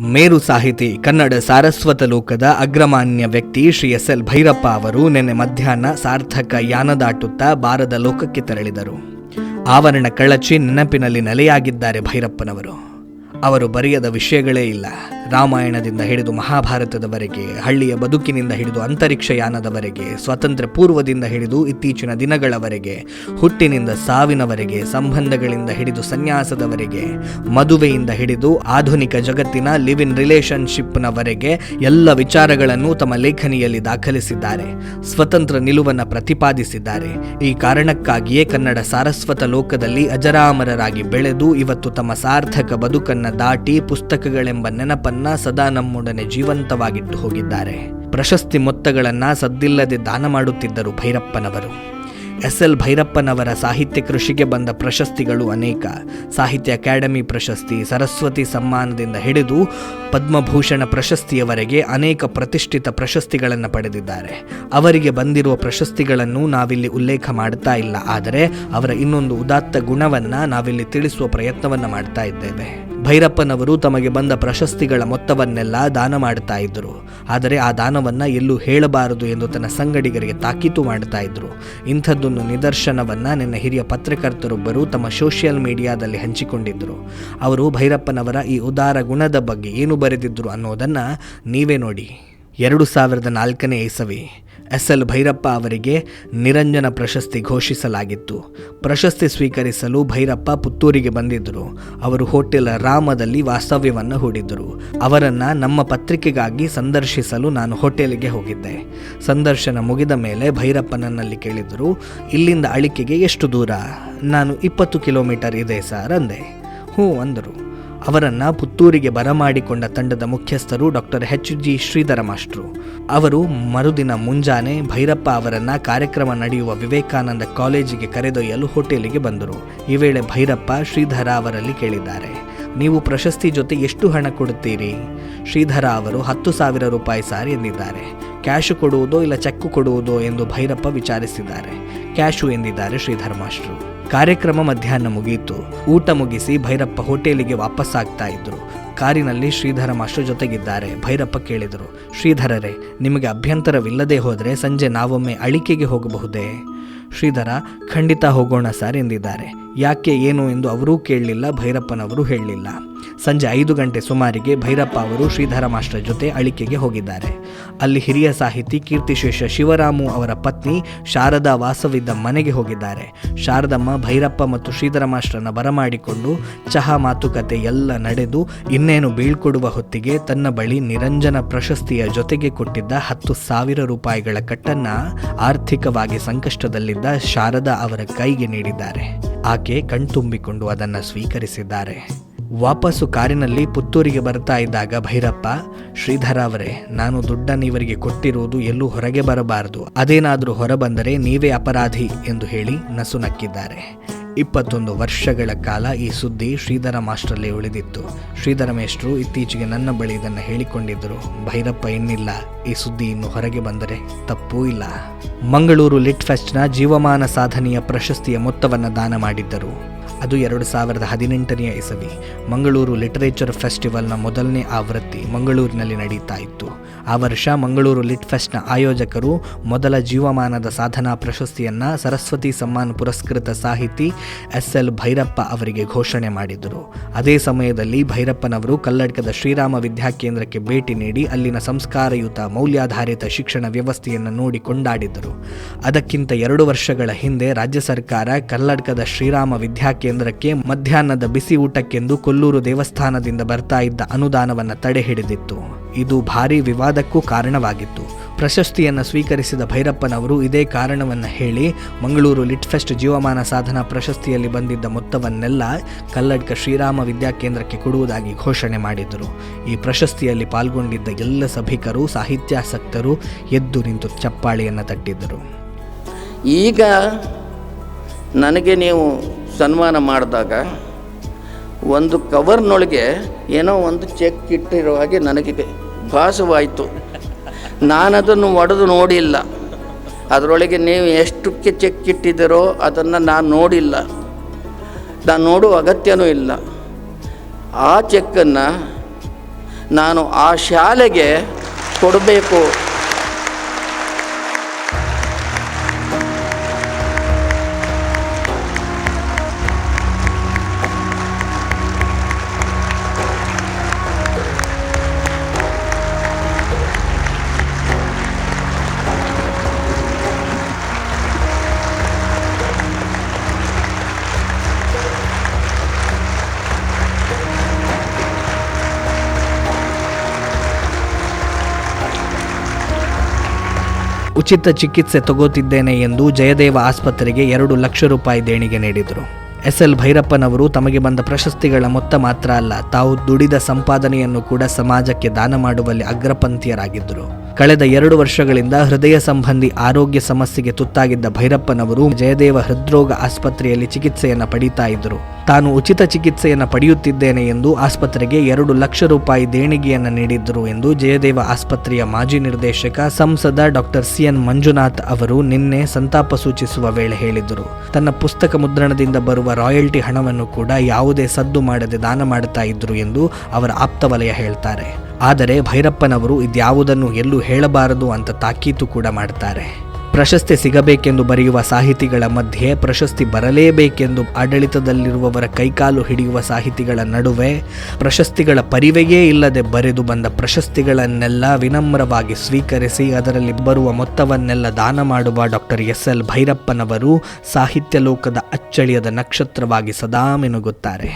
ಮೇರು ಸಾಹಿತಿ, ಕನ್ನಡ ಸಾರಸ್ವತ ಲೋಕದ ಅಗ್ರಮಾನ್ಯ ವ್ಯಕ್ತಿ ಶ್ರೀ ಎಸ್ ಎಲ್ ಭೈರಪ್ಪ ಅವರು ನಿನ್ನೆ ಮಧ್ಯಾಹ್ನ ಸಾರ್ಥಕ ಯಾನ ದಾಟುತ್ತಾ ಬಾರದ ಲೋಕಕ್ಕೆ ತೆರಳಿದರು. ಆವರಣ ಕಳಚಿ ನೆನಪಿನಲ್ಲಿ ನೆಲೆಯಾಗಿದ್ದಾರೆ ಭೈರಪ್ಪನವರು. ಅವರು ಬರೆಯದ ವಿಷಯಗಳೇ ಇಲ್ಲ. ರಾಮಾಯಣದಿಂದ ಹಿಡಿದು ಮಹಾಭಾರತದವರೆಗೆ, ಹಳ್ಳಿಯ ಬದುಕಿನಿಂದ ಹಿಡಿದು ಅಂತರಿಕ್ಷಯಾನದವರೆಗೆ ಸ್ವತಂತ್ರ ಪೂರ್ವದಿಂದ ಹಿಡಿದು ಇತ್ತೀಚಿನ ದಿನಗಳವರೆಗೆ, ಹುಟ್ಟಿನಿಂದ ಸಾವಿನವರೆಗೆ, ಸಂಬಂಧಗಳಿಂದ ಹಿಡಿದು ಸನ್ಯಾಸದವರೆಗೆ, ಮದುವೆಯಿಂದ ಹಿಡಿದು ಆಧುನಿಕ ಜಗತ್ತಿನ ಲಿವ್ ಇನ್ ರಿಲೇಶನ್ಶಿಪ್ನವರೆಗೆ ಎಲ್ಲ ವಿಚಾರಗಳನ್ನು ತಮ್ಮ ಲೇಖನಿಯಲ್ಲಿ ದಾಖಲಿಸಿದ್ದಾರೆ. ಸ್ವತಂತ್ರ ನಿಲುವನ್ನು ಪ್ರತಿಪಾದಿಸಿದ್ದಾರೆ. ಈ ಕಾರಣಕ್ಕಾಗಿಯೇ ಕನ್ನಡ ಸಾರಸ್ವತ ಲೋಕದಲ್ಲಿ ಅಜರಾಮರರಾಗಿ ಬೆಳೆದು ಇವತ್ತು ತಮ್ಮ ಸಾರ್ಥಕ ಬದುಕನ್ನ ದಾಟಿ ಪುಸ್ತಕಗಳೆಂಬ ನೆನಪನ್ನ ಸದಾ ನಮ್ಮೊಡನೆ ಜೀವಂತವಾಗಿಟ್ಟು ಹೋಗಿದ್ದಾರೆ. ಪ್ರಶಸ್ತಿ ಮೊತ್ತಗಳನ್ನ ಸದ್ದಿಲ್ಲದೆ ದಾನ ಮಾಡುತ್ತಿದ್ದರು ಭೈರಪ್ಪನವರು. ಎಸ್. ಎಲ್. ಭೈರಪ್ಪನವರ ಸಾಹಿತ್ಯ ಕೃಷಿಗೆ ಬಂದ ಪ್ರಶಸ್ತಿಗಳು ಅನೇಕ. ಸಾಹಿತ್ಯ ಅಕಾಡೆಮಿ ಪ್ರಶಸ್ತಿ, ಸರಸ್ವತಿ ಸಮ್ಮಾನದಿಂದ ಹಿಡಿದು ಪದ್ಮಭೂಷಣ ಪ್ರಶಸ್ತಿಯವರೆಗೆ ಅನೇಕ ಪ್ರತಿಷ್ಠಿತ ಪ್ರಶಸ್ತಿಗಳನ್ನು ಪಡೆದಿದ್ದಾರೆ. ಅವರಿಗೆ ಬಂದಿರುವ ಪ್ರಶಸ್ತಿಗಳನ್ನು ನಾವಿಲ್ಲಿ ಉಲ್ಲೇಖ ಮಾಡ್ತಾ ಇಲ್ಲ, ಆದರೆ ಅವರ ಇನ್ನೊಂದು ಉದಾತ್ತ ಗುಣವನ್ನು ನಾವಿಲ್ಲಿ ತಿಳಿಸುವ ಪ್ರಯತ್ನವನ್ನು ಮಾಡ್ತಾ ಇದ್ದೇವೆ. ಭೈರಪ್ಪನವರು ತಮಗೆ ಬಂದ ಪ್ರಶಸ್ತಿಗಳ ಮೊತ್ತವನ್ನೆಲ್ಲ ದಾನ ಮಾಡ್ತಾ ಇದ್ದರು. ಆದರೆ ಆ ದಾನವನ್ನು ಎಲ್ಲೂ ಹೇಳಬಾರದು ಎಂದು ತನ್ನ ಸಂಗಡಿಗರಿಗೆ ತಾಕೀತು ಮಾಡ್ತಾ ಇದ್ದರು ಇಂಥದ್ದೊಂದು ನಿದರ್ಶನವನ್ನು ನಿನ್ನ ಹಿರಿಯ ಪತ್ರಕರ್ತರೊಬ್ಬರು ತಮ್ಮ ಸೋಷಿಯಲ್ ಮೀಡಿಯಾದಲ್ಲಿ ಹಂಚಿಕೊಂಡಿದ್ದರು ಅವರು ಭೈರಪ್ಪನವರ ಈ ಉದಾರ ಗುಣದ ಬಗ್ಗೆ ಏನು ಬರೆದಿದ್ದರು ಅನ್ನೋದನ್ನು ನೀವೇ ನೋಡಿ. ಎರಡು ಸಾವಿರದ ನಾಲ್ಕನೇ ಇಸವಿ. ಎಸ್ ಎಲ್ ಭೈರಪ್ಪ ಅವರಿಗೆ ನಿರಂಜನ ಪ್ರಶಸ್ತಿ ಘೋಷಿಸಲಾಗಿತ್ತು. ಪ್ರಶಸ್ತಿ ಸ್ವೀಕರಿಸಲು ಭೈರಪ್ಪ ಪುತ್ತೂರಿಗೆ ಬಂದಿದ್ದರು. ಅವರು ಹೋಟೆಲ್ ರಾಮದಲ್ಲಿ ವಾಸ್ತವ್ಯವನ್ನು ಹೂಡಿದ್ದರು. ಅವರನ್ನು ನಮ್ಮ ಪತ್ರಿಕೆಗಾಗಿ ಸಂದರ್ಶಿಸಲು ನಾನು ಹೋಟೆಲ್ಗೆ ಹೋಗಿದ್ದೆ. ಸಂದರ್ಶನ ಮುಗಿದ ಮೇಲೆ ಭೈರಪ್ಪ ನನ್ನಲ್ಲಿ ಕೇಳಿದರು ಇಲ್ಲಿಂದ ಅಳಿಕೆಗೆ ಎಷ್ಟು ದೂರ? ನಾನು ಇಪ್ಪತ್ತು ಕಿಲೋಮೀಟರ್ ಇದೆ ಸರ್, ಅಂದೆ. ಹ್ಞೂ, ಅಂದರು. ಅವರನ್ನ ಪುತ್ತೂರಿಗೆ ಬರಮಾಡಿಕೊಂಡ ತಂಡದ ಮುಖ್ಯಸ್ಥರು doctor H G Shridhara master ಅವರು ಮರುದಿನ ಮುಂಜಾನೆ ಭೈರಪ್ಪ ಅವರನ್ನ ಕಾರ್ಯಕ್ರಮ ನಡೆಯುವ ವಿವೇಕಾನಂದ ಕಾಲೇಜಿಗೆ ಕರೆದೊಯ್ಯಲು ಹೋಟೆಲಿಗೆ ಬಂದರು. ಈ ವೇಳೆ ಭೈರಪ್ಪ ಶ್ರೀಧರ ಅವರಲ್ಲಿ ಕೇಳಿದ್ದಾರೆ. ನೀವು ಪ್ರಶಸ್ತಿ ಜೊತೆ ಎಷ್ಟು ಹಣ ಕೊಡುತ್ತೀರಿ? ಶ್ರೀಧರ ಅವರು ಹತ್ತು ಸಾವಿರ ರೂಪಾಯಿ ಸಾರಿ ಎಂದಿದ್ದಾರೆ. ಕ್ಯಾಶು ಕೊಡುವುದೋ ಇಲ್ಲ ಚೆಕ್ಕು ಕೊಡುವುದೋ ಎಂದು ಭೈರಪ್ಪ ವಿಚಾರಿಸಿದ್ದಾರೆ. ಕ್ಯಾಶು ಎಂದಿದ್ದಾರೆ ಶ್ರೀಧರ್ಮಾಶ್ರು ಕಾರ್ಯಕ್ರಮ ಮಧ್ಯಾಹ್ನ ಮುಗಿಯಿತು ಊಟ ಮುಗಿಸಿ ಭೈರಪ್ಪ ಹೋಟೆಲಿಗೆ ವಾಪಸ್ಸಾಗ್ತಾ ಇದ್ರು. ಕಾರಿನಲ್ಲಿ ಶ್ರೀಧರ ಮಾಸ್ಟರ್ ಜೊತೆಗಿದ್ದಾರೆ. ಭೈರಪ್ಪ ಕೇಳಿದರು, ಶ್ರೀಧರರೇ, ನಿಮಗೆ ಅಭ್ಯಂತರವಿಲ್ಲದೆ ಹೋದರೆ ಸಂಜೆ ನಾವೊಮ್ಮೆ ಅಳಿಕೆಗೆ ಹೋಗಬಹುದೇ? ಶ್ರೀಧರ, ಖಂಡಿತ ಹೋಗೋಣ ಸರ್, ಎಂದಿದ್ದಾರೆ. ಯಾಕೆ ಏನು ಎಂದು ಅವರೂ ಕೇಳಲಿಲ್ಲ, ಭೈರಪ್ಪನವರು ಹೇಳಲಿಲ್ಲ ಸಂಜೆ ಐದು ಗಂಟೆ ಸುಮಾರಿಗೆ ಭೈರಪ್ಪ ಅವರು ಶ್ರೀಧರ ಮಾಸ್ಟರ್ ಜೊತೆ ಅಳಿಕೆಗೆ ಹೋಗಿದ್ದಾರೆ. ಅಲ್ಲಿ ಹಿರಿಯ ಸಾಹಿತಿ ಕೀರ್ತಿಶೇಷ ಶಿವರಾಮು ಅವರ ಪತ್ನಿ ಶಾರದಾ ವಾಸವಿದ್ದ ಮನೆಗೆ ಹೋಗಿದ್ದಾರೆ. ಶಾರದಮ್ಮ, ಭೈರಪ್ಪ ಮತ್ತು ಶ್ರೀಧರ ಮಾಸ್ಟರ್ನ ಬರಮಾಡಿಕೊಂಡು ಚಹಾ ಮಾತುಕತೆ ಎಲ್ಲ ನಡೆದು ಇನ್ನೇನು ಬೀಳ್ಕೊಡುವ ಹೊತ್ತಿಗೆ ತನ್ನ ಬಳಿ ನಿರಂಜನ ಪ್ರಶಸ್ತಿಯ ಜೊತೆಗೆ ಕೊಟ್ಟಿದ್ದ ಹತ್ತು ಸಾವಿರ ರೂಪಾಯಿಗಳ ಕಟ್ಟನ್ನ ಆರ್ಥಿಕವಾಗಿ ಸಂಕಷ್ಟದಲ್ಲಿದ್ದ ಶಾರದಾ ಅವರ ಕೈಗೆ ನೀಡಿದ್ದಾರೆ. ಆಕೆ ಕಣ್ತುಂಬಿಕೊಂಡು ಅದನ್ನು ಸ್ವೀಕರಿಸಿದ್ದಾರೆ. ವಾಪಸ್ಸು ಕಾರಿನಲ್ಲಿ ಪುತ್ತೂರಿಗೆ ಬರ್ತಾ ಇದ್ದಾಗ ಭೈರಪ್ಪ, ಶ್ರೀಧರ ಅವರೇ, ನಾನು ದುಡ್ಡನ್ನು ಇವರಿಗೆ ಕೊಟ್ಟಿರುವುದು ಎಲ್ಲೂ ಹೊರಗೆ ಬರಬಾರದು. ಅದೇನಾದರೂ ಹೊರಬಂದರೆ ನೀವೇ ಅಪರಾಧಿ ಎಂದು ಹೇಳಿ ನಸು ನಕ್ಕಿದ್ದಾರೆ. ಇಪ್ಪತ್ತೊಂದು ವರ್ಷಗಳ ಕಾಲ ಈ ಸುದ್ದಿ ಶ್ರೀಧರ ಮಾಸ್ಟ್ರಲ್ಲಿ ಉಳಿದಿತ್ತು. ಶ್ರೀಧರ ಮೇಷ್ಟ್ರು ಇತ್ತೀಚೆಗೆ ನನ್ನ ಬಳಿ ಇದನ್ನು ಹೇಳಿಕೊಂಡಿದ್ದರು. ಭೈರಪ್ಪ, ಇನ್ನಿಲ್ಲ. ಈ ಸುದ್ದಿ ಇನ್ನು ಹೊರಗೆ ಬಂದರೆ ತಪ್ಪೂ ಇಲ್ಲ. ಮಂಗಳೂರು ಲಿಟ್ ಫೆಸ್ಟ್ನ ಜೀವಮಾನ ಸಾಧನೆಯ ಪ್ರಶಸ್ತಿಯ ಮೊತ್ತವನ್ನು ದಾನ ಮಾಡಿದ್ದರು. ಅದು ಎರಡು ಸಾವಿರದ ಹದಿನೆಂಟನೆಯ ಇಸವಿ. ಮಂಗಳೂರು ಲಿಟರೇಚರ್ ಫೆಸ್ಟಿವಲ್ನ ಮೊದಲನೇ ಆವೃತ್ತಿ ಮಂಗಳೂರಿನಲ್ಲಿ ನಡೀತಾ ಇತ್ತು. ಆ ವರ್ಷ ಮಂಗಳೂರು ಲಿಟ್ ಫೆಸ್ಟ್ನ ಆಯೋಜಕರು ಮೊದಲ ಜೀವಮಾನದ ಸಾಧನಾ ಪ್ರಶಸ್ತಿಯನ್ನು ಸರಸ್ವತಿ ಸಮ್ಮಾನ್ ಪುರಸ್ಕೃತ ಸಾಹಿತಿ ಎಸ್ ಎಲ್ ಭೈರಪ್ಪ ಅವರಿಗೆ ಘೋಷಣೆ ಮಾಡಿದರು. ಅದೇ ಸಮಯದಲ್ಲಿ ಭೈರಪ್ಪನವರು ಕಲ್ಲಡ್ಕದ ಶ್ರೀರಾಮ ವಿದ್ಯಾಕೇಂದ್ರಕ್ಕೆ ಭೇಟಿ ನೀಡಿ ಅಲ್ಲಿನ ಸಂಸ್ಕಾರಯುತ ಮೌಲ್ಯಾಧಾರಿತ ಶಿಕ್ಷಣ ವ್ಯವಸ್ಥೆಯನ್ನು ನೋಡಿ ಕೊಂಡಾಡಿದರು. ಅದಕ್ಕಿಂತ ಎರಡು ವರ್ಷಗಳ ಹಿಂದೆ ರಾಜ್ಯ ಸರ್ಕಾರ ಕಲ್ಲಡ್ಕದ ಶ್ರೀರಾಮ ವಿದ್ಯಾಕೇಂದ್ರಕ್ಕೆ ಮಧ್ಯಾಹ್ನದ ಬಿಸಿ ಊಟಕ್ಕೆಂದು ಕೊಲ್ಲೂರು ದೇವಸ್ಥಾನದಿಂದ ಬರ್ತಾ ಇದ್ದ ಅನುದಾನವನ್ನು ತಡೆ ಹಿಡಿದಿತ್ತು. ಇದು ಭಾರೀ ವಿವಾದಕ್ಕೂ ಕಾರಣವಾಗಿತ್ತು. ಪ್ರಶಸ್ತಿಯನ್ನು ಸ್ವೀಕರಿಸಿದ ಭೈರಪ್ಪನವರು ಇದೇ ಕಾರಣವನ್ನು ಹೇಳಿ ಮಂಗಳೂರು ಲಿಟ್ಫೆಸ್ಟ್ ಜೀವಮಾನ ಸಾಧನಾ ಪ್ರಶಸ್ತಿಯಲ್ಲಿ ಬಂದಿದ್ದ ಮೊತ್ತವನ್ನೆಲ್ಲ ಕಲ್ಲಡ್ಕ ಶ್ರೀರಾಮ ವಿದ್ಯಾಕೇಂದ್ರಕ್ಕೆ ಕೊಡುವುದಾಗಿ ಘೋಷಣೆ ಮಾಡಿದರು. ಈ ಪ್ರಶಸ್ತಿಯಲ್ಲಿ ಪಾಲ್ಗೊಂಡಿದ್ದ ಎಲ್ಲ ಸಭಿಕರು, ಸಾಹಿತ್ಯಾಸಕ್ತರು ಎದ್ದು ನಿಂತು ಚಪ್ಪಾಳೆಯನ್ನು ತಟ್ಟಿದ್ದರು. ಈಗ ನನಗೆ ನೀವು ಸನ್ಮಾನ ಮಾಡಿದಾಗ ಒಂದು ಕವರ್ನೊಳಗೆ ಏನೋ ಒಂದು ಚೆಕ್ ಇಟ್ಟಿರೋ ಹಾಗೆ ನನಗೆ ಭಾಸವಾಯಿತು. ನಾನದನ್ನು ಒಡೆದು ನೋಡಿಲ್ಲ. ಅದರೊಳಗೆ ನೀವು ಎಷ್ಟಕ್ಕೆ ಚೆಕ್ ಇಟ್ಟಿದ್ದೀರೋ ಅದನ್ನು ನಾನು ನೋಡಿಲ್ಲ. ನಾನು ನೋಡುವ ಅಗತ್ಯನೂ ಇಲ್ಲ. ಆ ಚೆಕ್ಕನ್ನು ನಾನು ಆ ಶಾಲೆಗೆ ಕೊಡಬೇಕು. ಉಚಿತ ಚಿಕಿತ್ಸೆ ತಗೋತಿದ್ದೇನೆ ಎಂದು ಜಯದೇವ ಆಸ್ಪತ್ರೆಗೆ ಎರಡು ಲಕ್ಷ ರೂಪಾಯಿ ದೇಣಿಗೆ ನೀಡಿದರು. ಎಸ್ ಎಲ್ ಭೈರಪ್ಪನವರು ತಮಗೆ ಬಂದ ಪ್ರಶಸ್ತಿಗಳ ಮೊತ್ತ ಮಾತ್ರ ಅಲ್ಲ, ತಾವು ದುಡಿದ ಸಂಪಾದನೆಯನ್ನು ಕೂಡ ಸಮಾಜಕ್ಕೆ ದಾನ ಮಾಡುವಲ್ಲಿ ಅಗ್ರಪಂಥೀಯರಾಗಿದ್ದರು. ಕಳೆದ ಎರಡು ವರ್ಷಗಳಿಂದ ಹೃದಯ ಸಂಬಂಧಿ ಆರೋಗ್ಯ ಸಮಸ್ಯೆಗೆ ತುತ್ತಾಗಿದ್ದ ಭೈರಪ್ಪನವರು ಜಯದೇವ ಹೃದ್ರೋಗ ಆಸ್ಪತ್ರೆಯಲ್ಲಿ ಚಿಕಿತ್ಸೆಯನ್ನು ಪಡೀತಾ ಇದ್ದರು. ತಾನು ಉಚಿತ ಚಿಕಿತ್ಸೆಯನ್ನು ಪಡೆಯುತ್ತಿದ್ದೇನೆ ಎಂದು ಆಸ್ಪತ್ರೆಗೆ ಎರಡು ಲಕ್ಷ ರೂಪಾಯಿ ದೇಣಿಗೆಯನ್ನು ನೀಡಿದ್ದರು ಎಂದು ಜಯದೇವ ಆಸ್ಪತ್ರೆಯ ಮಾಜಿ ನಿರ್ದೇಶಕ ಸಂಸದ ಡಾಕ್ಟರ್ ಸಿಎನ್ ಮಂಜುನಾಥ್ ಅವರು ನಿನ್ನೆ ಸಂತಾಪ ಸೂಚಿಸುವ ವೇಳೆ ಹೇಳಿದರು. ತನ್ನ ಪುಸ್ತಕ ಮುದ್ರಣದಿಂದ ಬರುವ ರಾಯಲ್ಟಿ ಹಣವನ್ನು ಕೂಡ ಯಾವುದೇ ಸದ್ದು ಮಾಡದೆ ದಾನ ಮಾಡುತ್ತಾ ಇದ್ರು ಎಂದು ಅವರ ಆಪ್ತ ವಲಯ ಹೇಳ್ತಾರೆ. ಆದರೆ ಭೈರಪ್ಪನವರು ಇದ್ಯಾವುದನ್ನು ಎಲ್ಲೂ ಹೇಳಬಾರದು ಅಂತ ತಾಕೀತು ಕೂಡ ಮಾಡ್ತಾರೆ. ಪ್ರಶಸ್ತಿ ಸಿಗಬೇಕೆಂದು ಬರೆಯುವ ಸಾಹಿತಿಗಳ ಮಧ್ಯೆ ಪ್ರಶಸ್ತಿ ಬರಲೇಬೇಕೆಂದು ಆಡಳಿತದಲ್ಲಿರುವವರ ಕೈಕಾಲು ಹಿಡಿಯುವ ಸಾಹಿತಿಗಳ ನಡುವೆ ಪ್ರಶಸ್ತಿಗಳ ಪರಿವೆಯೇ ಇಲ್ಲದೆ ಬರೆದು ಬಂದ ಪ್ರಶಸ್ತಿಗಳನ್ನೆಲ್ಲ ವಿನಮ್ರವಾಗಿ ಸ್ವೀಕರಿಸಿ ಅದರಲ್ಲಿ ಬರುವ ಮೊತ್ತವನ್ನೆಲ್ಲ ದಾನ ಮಾಡುವ ಡಾಕ್ಟರ್ ಎಸ್ ಎಲ್ ಭೈರಪ್ಪನವರು ಸಾಹಿತ್ಯ ಲೋಕದ ಅಚ್ಚಳಿಯದ ನಕ್ಷತ್ರವಾಗಿ ಸದಾ ಮಿನುಗುತ್ತಾರೆ.